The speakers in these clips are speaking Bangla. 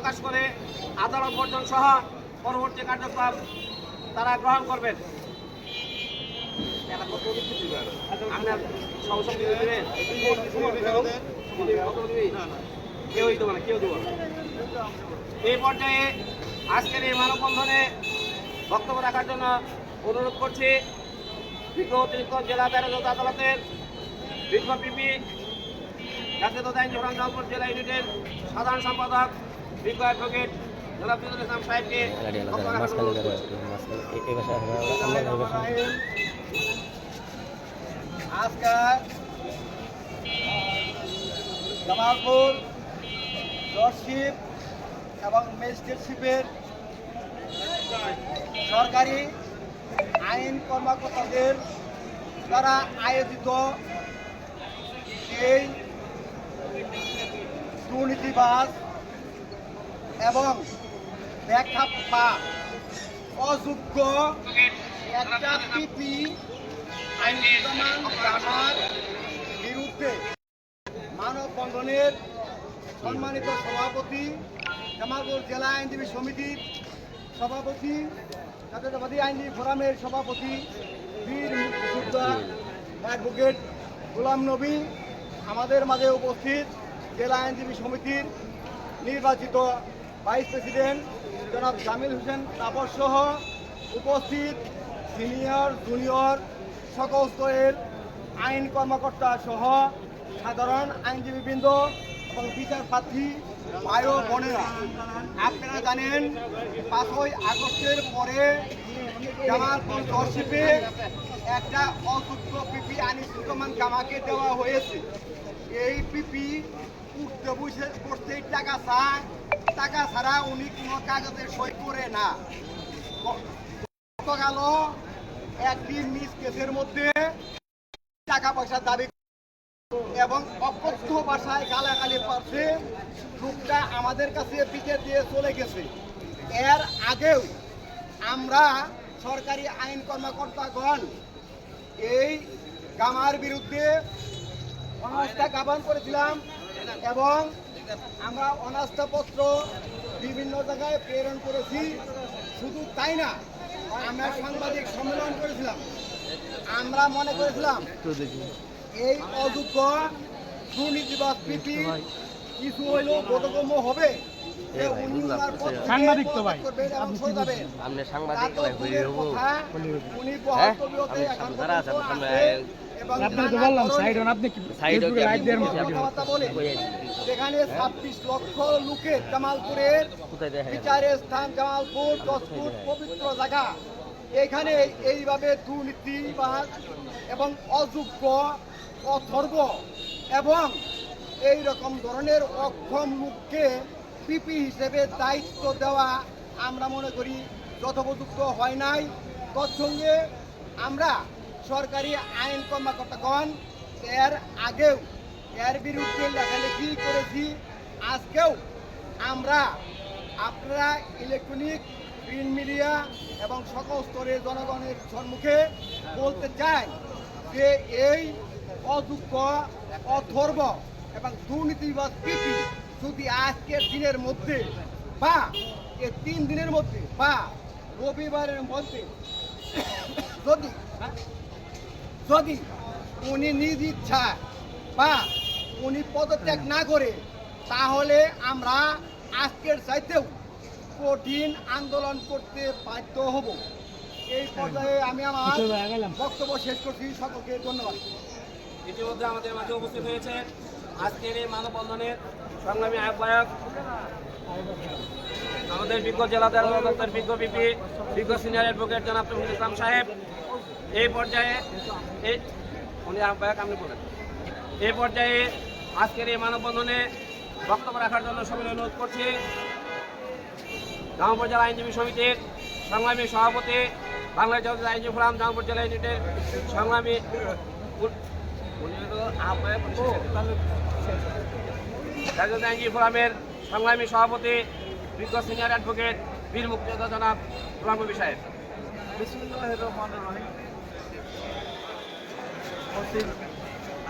প্রকাশ করে আদালত বর্জন সহ পরবর্তী কার্যক্রম তারা গ্রহণ করবেন। আপনার সমস্যা কি দেবেন? কেউই দেবো না কেউ দেবো না। এই পর্যায়ে আজকের এই মানববন্ধনে বক্তব্য রাখার জন্য অনুরোধ করছি বিজ্ঞ অতিরিক্ত জেলা দায়রা আদালতের বিজ্ঞ পিপি জাতীয় আইন জোরান জালপুর জেলা ইউনিটের সাধারণ সম্পাদক বিজ্ঞ অ্যাডভোকেট জনাব বিদুল ইসলাম সাহেবকে বক্তব্য রাখার অনুরোধ করছি। আজকাল জামালপুর জজশিপ এবং ম্যাজিস্ট্রেটশিপের সরকারি আইন কর্মকর্তাদের দ্বারা আয়োজিত এই দুর্নীতিবাজ এবং বা অযোগ্য একটা পিপি আইন প্রমাণ জামার বিরুদ্ধে মানববন্ধনের সম্মানিত সভাপতি জামালপুর জেলা আইনজীবী সমিতির সভাপতি, জাতীয়তাবাদী আইনজীবী ফোরামের সভাপতি বীর মুক্তিযোদ্ধা অ্যাডভোকেট গোলাম নবী আমাদের মাঝে উপস্থিত জেলা আইনজীবী সমিতির নির্বাচিত ভাইস প্রেসিডেন্ট জনাব জামিল হোসেন তাপস সহ উপস্থিত সিনিয়র, জুনিয়র, সকল স্তরের আইন কর্মকর্তা সহ সাধারণ আইনজীবীবৃন্দ এবং বিচার প্রার্থী ভাই ও বোনেরা। আপনারা জানেন, পাঁচই আগস্টের পরে জামালপুর দর্শিপে একটা অযুক্ত পিপি আনিসুজ্জামান জামাকে দেওয়া হয়েছে। এই পিপি উঠতে বসে বসতেই টাকা চায়। টাকা ছাড়া উনি কোনো কাগজে সই করে না। গতকাল একটি মিস কেসের মধ্যে টাকা পয়সা দাবি এবং অকথ্য ভাষায় গালাগালি পাচ্ছে লোকটা আমাদের কাছে পিঠে দিয়ে চলে গেছে। এর আগেও আমরা সরকারি আইন কর্মকর্তাগণ এই গামার বিরুদ্ধে অনাস্থা জ্ঞাপন করেছিলাম এবং আমরা অনাস্থাপত্র বিভিন্ন জায়গায় প্রেরণ করেছি। শুধু তাই না আমরা সাংবাদিক সম্মেলন করেছিলাম। আমরা মনে করেছিলাম এই অযোগ্য দুর্নীতিবাদ পিপি কিছু হইলেও বোধগম্য হবে। সাংবাদিক তো ভাই। আপনি সাংবাদিক হইলে উনি আপনি তো বললাম সাইড হন আপনি কি সাইড হন, লাইভ দেওয়ার মতো ভিডিও কথাবার্তা বলে কইয়া দিন। সেখানে ছাব্বিশ লক্ষ লোকে জামালপুরের? বিচারের স্থান জামালপুর দশপুর পবিত্র জায়গা এখানে এইভাবে দুর্নীতিবাদ এবং অযোগ্য অথর্ব এবং এই রকম ধরনের অক্ষম লোককে পিপি হিসেবে দায়িত্ব দেওয়া আমরা মনে করি যথোপযুক্ত হয় নাই তৎসঙ্গে আমরা সরকারি আইন কর্মকর্তাগণ এর আগেও এর বিরুদ্ধে লেখালেখি করেছি। আজকেও আমরা আপনারা ইলেকট্রনিক, প্রিন্ট মিডিয়া এবং সকল স্তরের জনগণের সম্মুখে বলতে চাই যে এই অযোগ্য অথর্ব এবং দুর্নীতিবাদ পিপি যদি আজকের দিনের মধ্যে বা এই তিন দিনের মধ্যে বা রবিবারের মধ্যে যদি যদি উনি নিজ ইচ্ছা বা উনি পদত্যাগ না করে তাহলে আমরা আজকের চাইতেও কঠিন আন্দোলন করতে বাধ্য হব। এই পর্যায়ে আমি আমার বক্তব্য শেষ করছি। সকলকে ধন্যবাদ। ইতিমধ্যে আমাদের মাঝে উপস্থিত হয়েছে আজকের এই মানববন্ধনের সংগ্রামী আহ্বায়ক আমাদের বিজ্ঞ জেলা দপ্তর বিজ্ঞ বিপি বিজ্ঞ সিনিয়র অ্যাডভোকেট জনাব ইসলাম সাহেব এই পর্যায়ে এই উনি আহ্বায়ক আপনি বলেন। এই পর্যায়ে আজকের এই মানববন্ধনে বক্তব্য রাখার জন্য সবাই অনুরোধ করছি। জামালপুর জেলা আইনজীবী সমিতির সংগ্রামী সভাপতি, বাংলাদেশ জাতীয় আইনজীবী ফোরাম, জামালপুর জেলা ইউনিটের সংগ্রামী জাতীয় আইনজীবী ফোরামের সংগ্রামী সভাপতি, বিজ্ঞ সিনিয়র অ্যাডভোকেট, বীর মুক্তিযোদ্ধা জনাব গোলাম সাহেব। রহমান রহিম। মুসলিম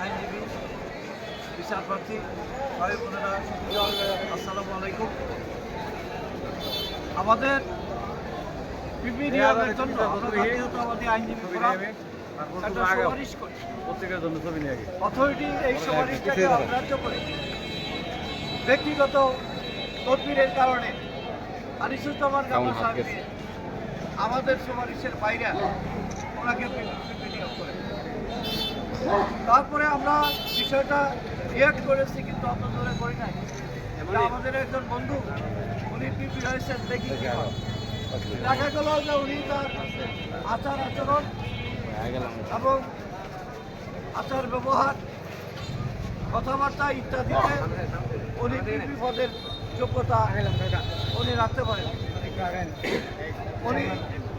আইনজীবী বিচার প্রার্থী ভাই বোনেরা আসসালামু আলাইকুম। আমাদের পিপি জন্য জাতীয়তাবাদী আইনজীবী ফোরাম একটা সুপারিশ করি পত্রিকার জন্য ছবি নিয়ে অথরিটি এই সুপারিশটাকে অগ্রাহ্য করে ব্যক্তিগত তদবিরের কারণে আনিসুজ্জামান গামা সাহেবকে আমাদের সুপারিশের বাইরে ওনাকে তারপরে আমরা বিষয়টা রিয়াক্ট করেছি, কিন্তু অত ধরে করি নাই। আমাদের একজন বন্ধু, উনি পিপি হয়েছেন দেখি দেখা গেল যে উনি তার আচার আচরণ এবং আচার ব্যবহার, কথাবার্তা ইত্যাদিতে উনি পিপি পদের যোগ্যতা উনি রাখতে পারেন। উনি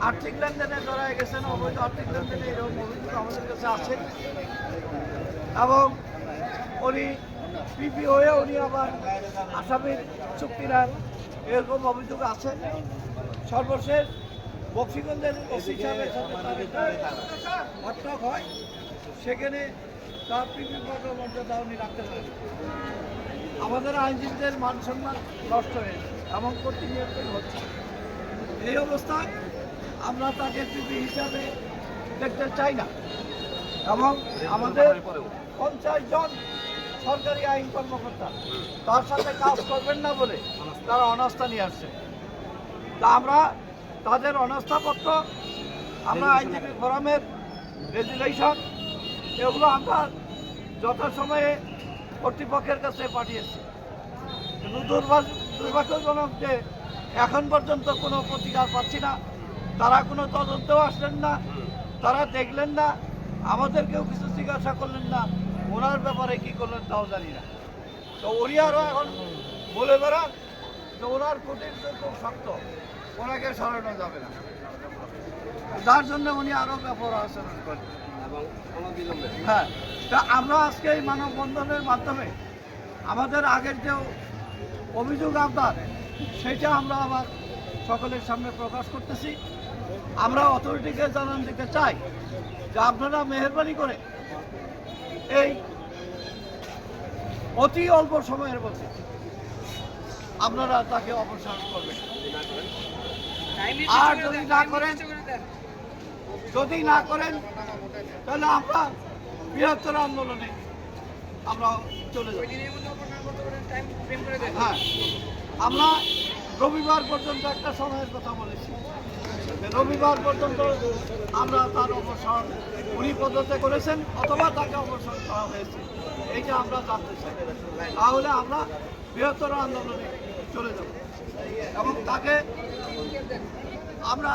আর্থিক লেনদেনে জড়ায় গেছেন, অবৈধ আর্থিক লেনদেনে এরকম অভিযোগ আমাদের কাছে আছে এবং উনি পিপি হয়ে উনি আবার আসামির চুক্তিরার এরকম অভিযোগ আছে। সর্বশেষ বক্সিগঞ্জের ওসি সাহেবের সাথে একটা হয়। সেখানে তার পিপি মর্যাদা উনি রাখতে পারেন। আমাদের আইনজীবীদের মান সম্মান নষ্ট হয়েছে এমন প্রতিনিয়ত হচ্ছে। এই অবস্থায় আমরা তাকে পিপি হিসাবে দেখতে চাই না। এবং আমাদের পঞ্চাশ জন সরকারি আইন কর্মকর্তা, তার সাথে কাজ করবেন না বলে তারা অনাস্থা নিয়ে আসছে। তা আমরা তাদের অনাস্থাপত্র আমরা আইনজীবী ফোরামের রেজুলেশন, এগুলো আমরা যথাসময়ে কর্তৃপক্ষের কাছে পাঠিয়েছি। কিন্তু দুর্ভাগ্য দুর্ভাগ্যজনক যে এখন পর্যন্ত কোনো প্রতিকার পাচ্ছি না। তারা কোনো তদন্তেও আসলেন না। তারা দেখলেন না। আমাদেরকেও কিছু জিজ্ঞাসা করলেন না। ওনার ব্যাপারে কি করলেন তাও জানি না। তো উনি আরও এখন বলে বেড়ান যে ওনার কুটির তো খুব শক্ত। ওনাকে সরানো যাবে না। যার জন্য উনি আরও ব্যাপার আচরণ করেন। হ্যাঁ। তা আমরা আজকে এই মানববন্ধনের মাধ্যমে আমাদের আগের যে অভিযোগ আপনার সেটা আমরা আবার সকলের সামনে প্রকাশ করতেছি। আমরা অথরিটিকে জানান দিতে চাই যে আপনারা মেহরবানি করে এই অতি অল্প সময়ের মধ্যে আপনারা তাকে অপসারণ করবেন। আর যদি না করেন যদি না করেন তাহলে আমরা বৃহত্তর আন্দোলনে আমরা চলে যাব। হ্যাঁ আমরা রবিবার পর্যন্ত একটা সময়ের কথা বলেছি। রবিবার পর্যন্ত আমরা তার অবসর উনি পদ্ধতি করেছেন অথবা তাকে অবসর করা হয়েছে। এইটা আমরা জানতে চাই। তাহলে আমরা বৃহত্তর আন্দোলনে চলে যাব। এবং তাকে আমরা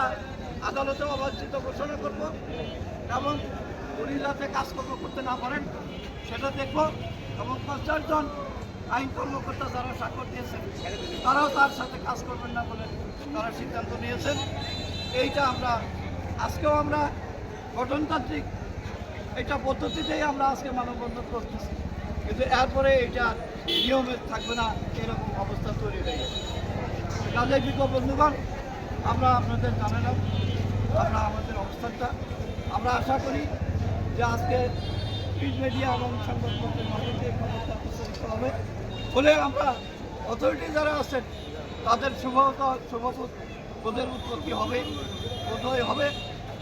আদালতে অবাঞ্ছিত ঘোষণা করব। এবং উনি যাতে কাজকর্ম করতে না পারেন, সেটা দেখব। এবং পঞ্চাশ জন আইন কর্মকর্তা যারা স্বাক্ষর দিয়েছেন, তারাও তার সাথে কাজ করবেন না বলে তারা সিদ্ধান্ত নিয়েছেন। এইটা আমরা, আজকেও আমরা গঠনতান্ত্রিক এটা পদ্ধতিতেই আমরা আজকে মানববন্ধন করতেছি। কিন্তু এরপরে এটা নিয়মে থাকবে না, এরকম অবস্থা তৈরি হয়ে গেছে কাজে বিজ্ঞ বন্ধুগণ, আমরা আপনাদের জানালাম আমরা আমাদের অবস্থানটা। আমরা আশা করি যে আজকে প্রিন্ট মিডিয়া এবং সংবাদপত্রের মাধ্যমে খবরটা হবে। ফলে আমরা অথরিটি যারা আছেন, তাদের শুভ শুভ বোধের উৎপত্তি হবে? বোধহয় হবে?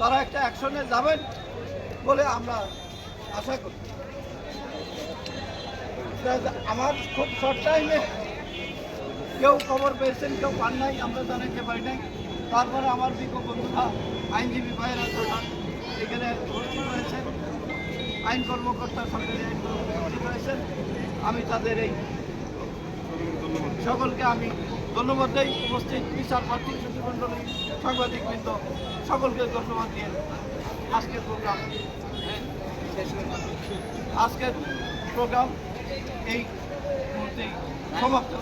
তারা একটা অ্যাকশনে যাবেন বলে আমরা আশা করি। আমার খুব শর্ট টাইমে কেউ খবর পেয়েছেন, কেউ পান নাই, আমরা জানাইতে পারি নাই। তারপরে আমার বিজ্ঞ বন্ধুরা, আইনজীবী ভাইয়েরা যারা এখানে উপস্থিত হয়েছেন আইন কর্মকর্তা সরকারি আইন কর্মকর্তা হয়েছেন আমি তাদের এই সকলকে আমি ধন্যবাদ দেই। উপস্থিত বিচার প্রার্থী সচিবমণ্ডলী সাংবাদিকবৃন্দ, সকলকে ধন্যবাদ দিয়ে আজকের প্রোগ্রাম আজকের প্রোগ্রাম এই মুহূর্তে সমাপ্ত।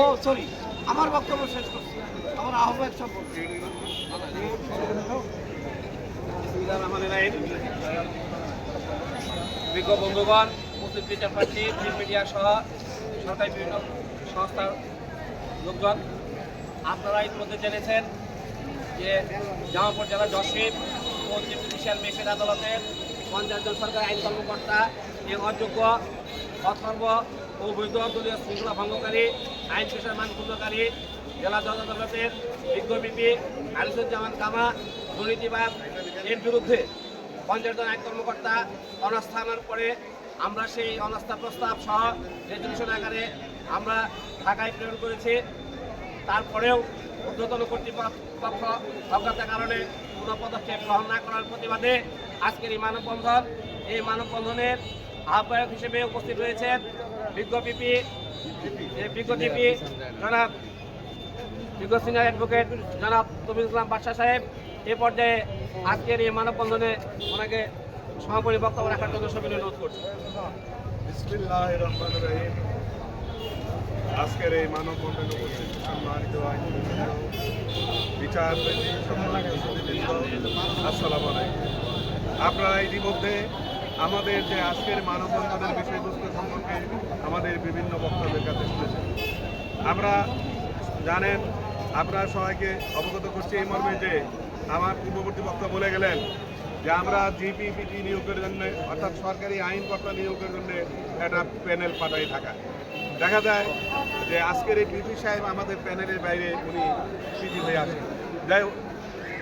ও সরি আমার বক্তব্য শেষ করছি। আমার আহ্বায়ক সম্পর্কে। বিজ্ঞ বন্ধুগণ, উপস্থিত বিচার প্রার্থী মিডিয়া সহ সরকারি বিভিন্ন সংস্থার লোকজন, আপনারা ইতিমধ্যে জেনেছেন যে জামালপুর জেলার জশিম ও জুডিশিয়াল ম্যাজিস্ট্রেট আদালতের পঞ্চাশ জন সরকারি আইন কর্মকর্তা এই অযোগ্য, অথর্ব ও বৈধ দলীয় শৃঙ্খলা ভঙ্গকারী, আইন পেশার মান ক্ষুণ্ণকারী জেলা জজ আদালতের বিজ্ঞপিপি আরিসুজ্জামান কামা দুর্নীতিবাদ এর বিরুদ্ধে পঞ্চায়েত আইন কর্মকর্তা অনাস্থানের পরে আমরা সেই অনাস্থা প্রস্তাব সহ রেজলিউশন আকারে আমরা ঢাকায় প্রেরণ করেছি। তারপরেও ঊর্ধ্বতন কর্তৃপক্ষ অজ্ঞতার কারণে কোনো পদক্ষেপ গ্রহণ না করার প্রতিবাদে আজকের এই মানববন্ধন, এই মানববন্ধনের আহ্বায়ক হিসেবে উপস্থিত রয়েছেন বিজ্ঞপিপি বিজ্ঞপিপি জনাব, বিজ্ঞ সিনিয়র অ্যাডভোকেট জনাব তবিল ইসলাম বাদশাহ সাহেব। এ পর্যায়ে আজকের এই মানববন্ধনে ওনাকে সমাপনী বক্তব্য রাখার জন্য সবিনয় অনুরোধ করছি। আজকের এই মানববন্ধনে উপস্থিত সম্মানিত সম্মানিত আলাইকুম। আপনারা ইতিমধ্যে আমাদের যে আজকের মানববন্ধনের বিষয়বস্তু সম্পর্কে আমাদের বিভিন্ন বক্তব্যের কাছে শুনেছেন। আমরা জানেন আপনারা সবাইকে অবগত করছি এই মর্মে যে আমার পূর্ববর্তী বক্তা বলে গেলেন যে আমরা জিপিপিটি নিয়োগের জন্য, অর্থাৎ সরকারি আইনকর্তা নিয়োগের জন্য একটা প্যানেল পাঠাই থাকা। দেখা যায় যে আজকের এই পিপি সাহেব আমাদের প্যানেলের বাইরে উনি পিপি হয়ে আসেন। যাই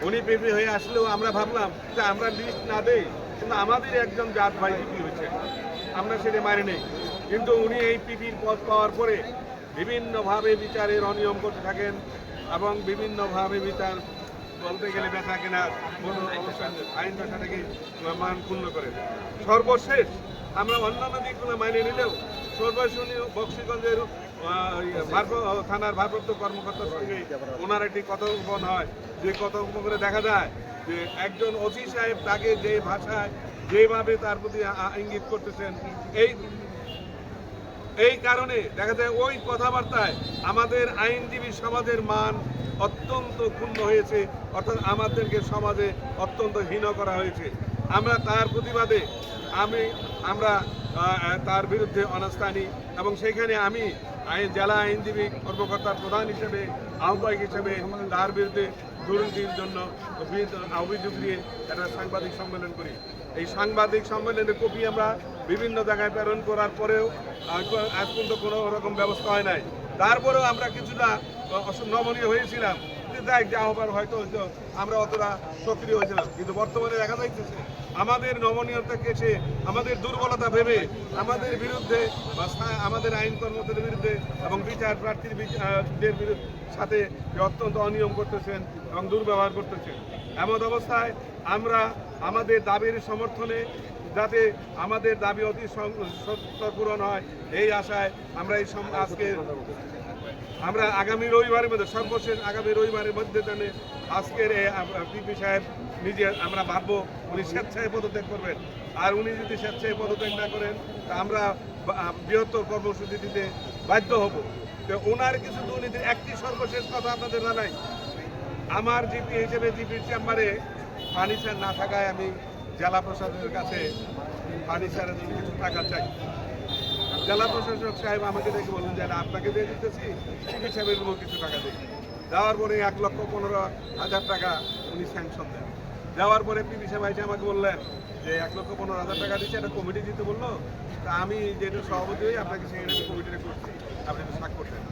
উনি পিপি হয়ে আসলেও আমরা ভাবলাম যে আমরা লিস্ট না দেই, কিন্তু আমাদের একজন জাত ভাই পিপি হয়েছে। আমরা সেটা মানি নেই। কিন্তু উনি এই পিপির পদ পাওয়ার পরে বিভিন্নভাবে বিচারের অনিয়ম করতে থাকেন এবং বিভিন্নভাবে বিচার বলতে গেলে ব্যথা কেনা কোনো আইন ভাষাটাকে মান ক্ষুণ্ণ করে সর্বশেষ আমরা অন্যান্য দিকগুলো মানিয়ে নিলেও সর্বশেষ উনি বক্সিগঞ্জের থানার ভারপ্রাপ্ত কর্মকর্তার সঙ্গে ওনার একটি কথোপকথন হয়। যে কথোপকথনে দেখা যায় যে একজন ওসি সাহেব তাকে যে ভাষায়, যেভাবে তার প্রতি ইঙ্গিত করতেছেন, এই এই কারণে দেখা যায় ওই কথাবার্তায় আমাদের আইনজীবী সমাজের মান অত্যন্ত ক্ষুণ্ণ হয়েছে, অর্থাৎ আমাদেরকে সমাজে অত্যন্ত হীন করা হয়েছে। আমরা তার প্রতিবাদে আমি, আমরা তার বিরুদ্ধে অনাস্থানি। এবং সেখানে আমি আইন, জেলা আইনজীবী কর্মকর্তার প্রধান হিসেবে, আহ্বায়ক হিসেবে তার বিরুদ্ধে দুর্নীতির জন্য অভিযোগ- দিয়ে একটা সাংবাদিক সম্মেলন করি। এই সাংবাদিক সম্মেলনের কপি আমরা বিভিন্ন জায়গায় প্রেরণ করার পরেও আজ পর্যন্ত কোনো রকম ব্যবস্থা হয় নাই। তারপরেও আমরা কিছুটা নমনীয় হয়েছিলাম। দেখ যা হবার হয়তো আমরা অতটা সক্রিয় হয়েছিলাম। কিন্তু বর্তমানে দেখা যাইতেছে আমাদের নমনীয়তাকে সে, আমাদের দুর্বলতা ভেবে, আমাদের বিরুদ্ধে আমাদের আইন কর্মকর্তাদের বিরুদ্ধে এবং বিচার প্রার্থীর বিরুদ্ধে সাথে অত্যন্ত অনিয়ম করতেছেন এবং দুর্ব্যবহার করতেছেন। এমন অবস্থায় আমরা আমাদের দাবির সমর্থনে যাতে আমাদের দাবি অতি সং- সত্তর পূরণ হয়, এই আশায় আমরা এই আজকে আমরা আগামী রবিবারের মধ্যে, সর্বশেষ আগামী রবিবারের মধ্যে জানে আজকের পিপি সাহেব নিজে আমরা ভাববো, উনি স্বেচ্ছায় পদত্যাগ করবেন। আর উনি যদি স্বেচ্ছায় পদত্যাগ না করেন, তা আমরা বৃহত্তর কর্মসূচি দিতে বাধ্য হব। তো ওনার কিছু দুর্নীতির একটি সর্বশেষ কথা আপনাদের জানাই। আমার জিপি হিসেবে জিপির চেম্বারে ফার্নিচার না থাকায় আমি জেলা প্রশাসনের কাছে ফার্নিচারের জন্য কিছু টাকা চাই। জেলা প্রশাসক সাহেব আমাকে দেখে বললেন যে আপনাকে দিয়ে দিতেছি। জিপি সাহেবের কিছু টাকা দিই দেওয়ার পরে এক লক্ষ পনেরো হাজার টাকা উনি স্যাংশন দেন। দেওয়ার পরে পিপি সাহেব আমাকে বললেন যে, এক লক্ষ পনেরো হাজার টাকা দিচ্ছে একটা কমিটি দিতে বলল। তা আমি যেটা সভাপতি হই, আপনাকে সেক্রেটারি কমিটিতে করছি। আপনি একটু স্বাক্ষর দেন।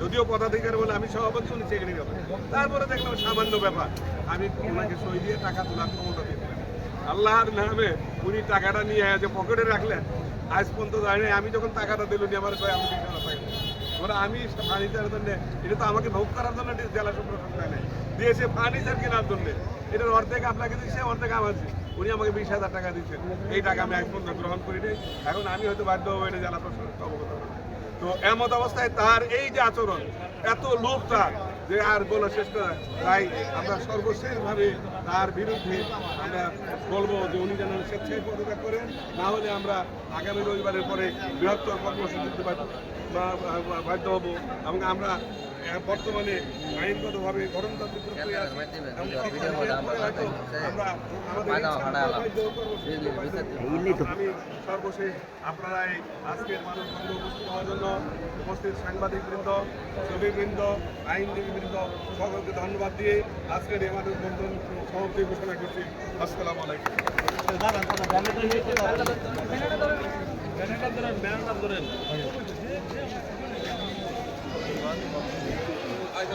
যদিও পদাধিকার বলে আমি সভাপতি, উনি সেক্রেটারি হবে। তারপরে দেখলাম সামান্য ব্যাপার। আমি ওনাকে সই দিয়ে টাকা তোলার ক্ষমতা দিয়েছিলাম আল্লাহর নামে উনি টাকাটা নিয়ে যে পকেটে রাখলেন। আজ পর্যন্ত জানি আমি যখন টাকাটা দিল নি, আমার আমি আমি ফার্নিচারের জন্য, এটা তো আমাকে ভোগ করার জন্য জেলা নাই। দিয়েছে ফার্নিচার কেনার জন্য। এটার অর্ধেক আপনাকে দিচ্ছে অর্ধেক আমার উনি আমাকে বিশ হাজার টাকা দিচ্ছেন এই টাকা আমি এক পর্যন্ত গ্রহণ করি নাই। এখন আমি হয়তো বাধ্য হব এটা জেলা প্রশাসক অবগত তো এমত অবস্থায় তার এই যে আচরণ, এত লোভ তার যে আর বলা শেষ করা তাই আমরা সর্বশেষভাবে তার বিরুদ্ধে আমরা বলব যে উনি যেন স্বেচ্ছায় পদত্যাগ করেন, না হলে আমরা আগামী রবিবারের পরে বৃহত্তর কর্মসূচি দিতে বাধ্য হব এবং আমরা বর্তমানে আইনগতভাবে প্রক্রিয়া পারব। আমি সর্বশেষ আপনারা এই আজকের মানব বন্ধ উপস্থিত হওয়ার জন্য উপস্থিত সাংবাদিক বৃন্দ শ্রমিকবৃন্দ আইনজীবী বৃন্দ সকলকে ধন্যবাদ দিয়ে আজকের এই মানব বন্ধন সমাপ্তি ঘোষণা করছি। আসসালামু আলাইকুম। año.